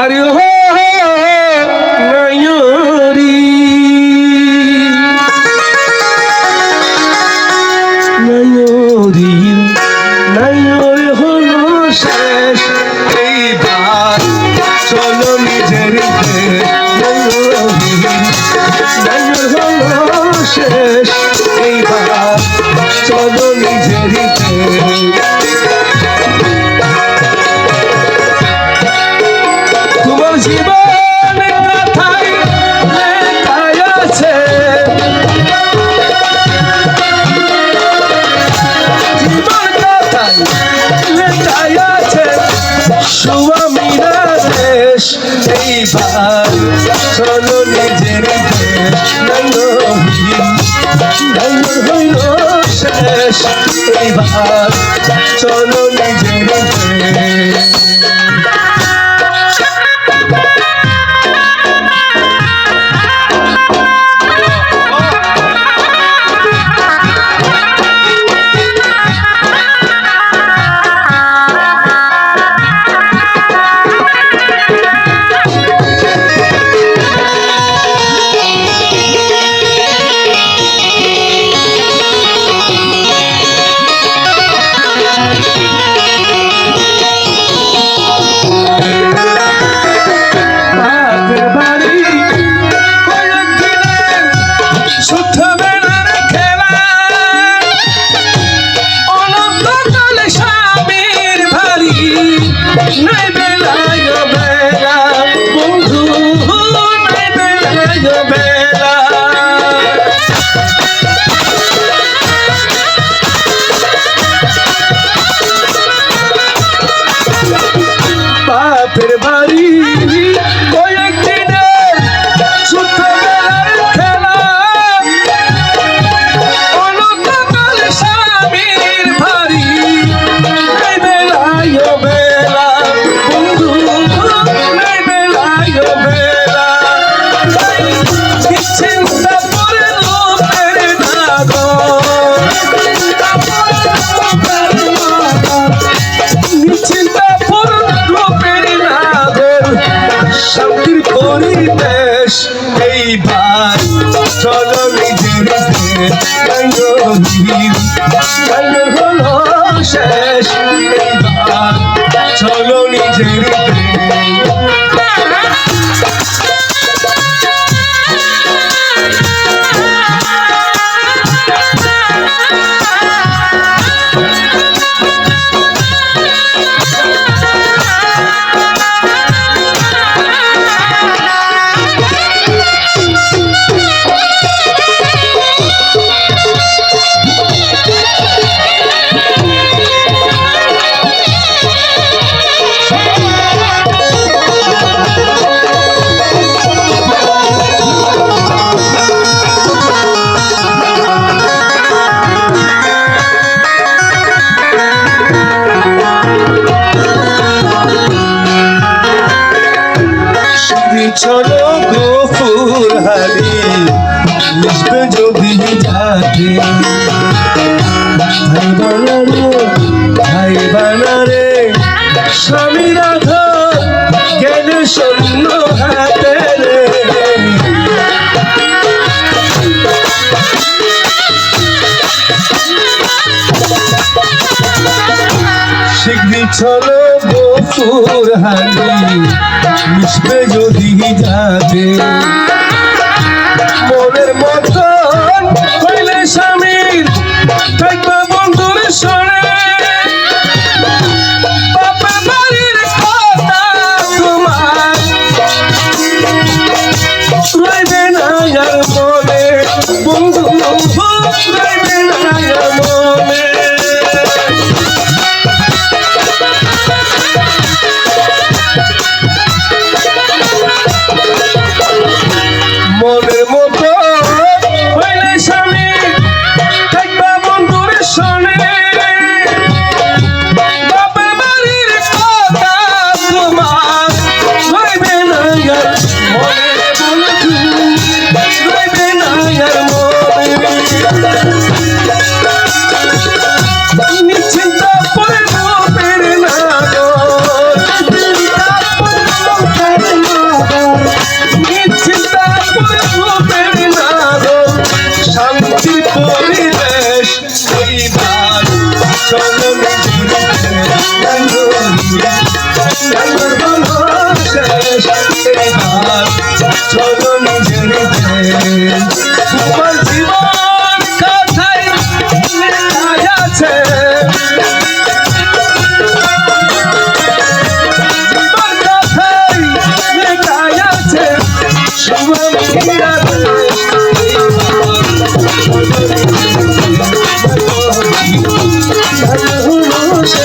বাড়ি হো নয়রি। নয়রি, নয়র হলো শেষ এইবার। চলো নিজের নয়র হলো শেষ এইবার। চলো নিজের দেশ এইবার চলো নিজের দেশ হইল শেষ এইবার চলো Nightmare! পরিবেশ এইবার চলো নিজের হলো শেষ এইবার চলো নিজের চলো গো ফুল হারি মিশবে যদি যাকে। ভাই বানারে ভাই বানারে স্বামী রাধা জ্ঞান শূন্য হাতে রে? শিগগিরি চলো বপুর হানি মিশবে যদি যাবে ভালোবাসে ভালোবাসে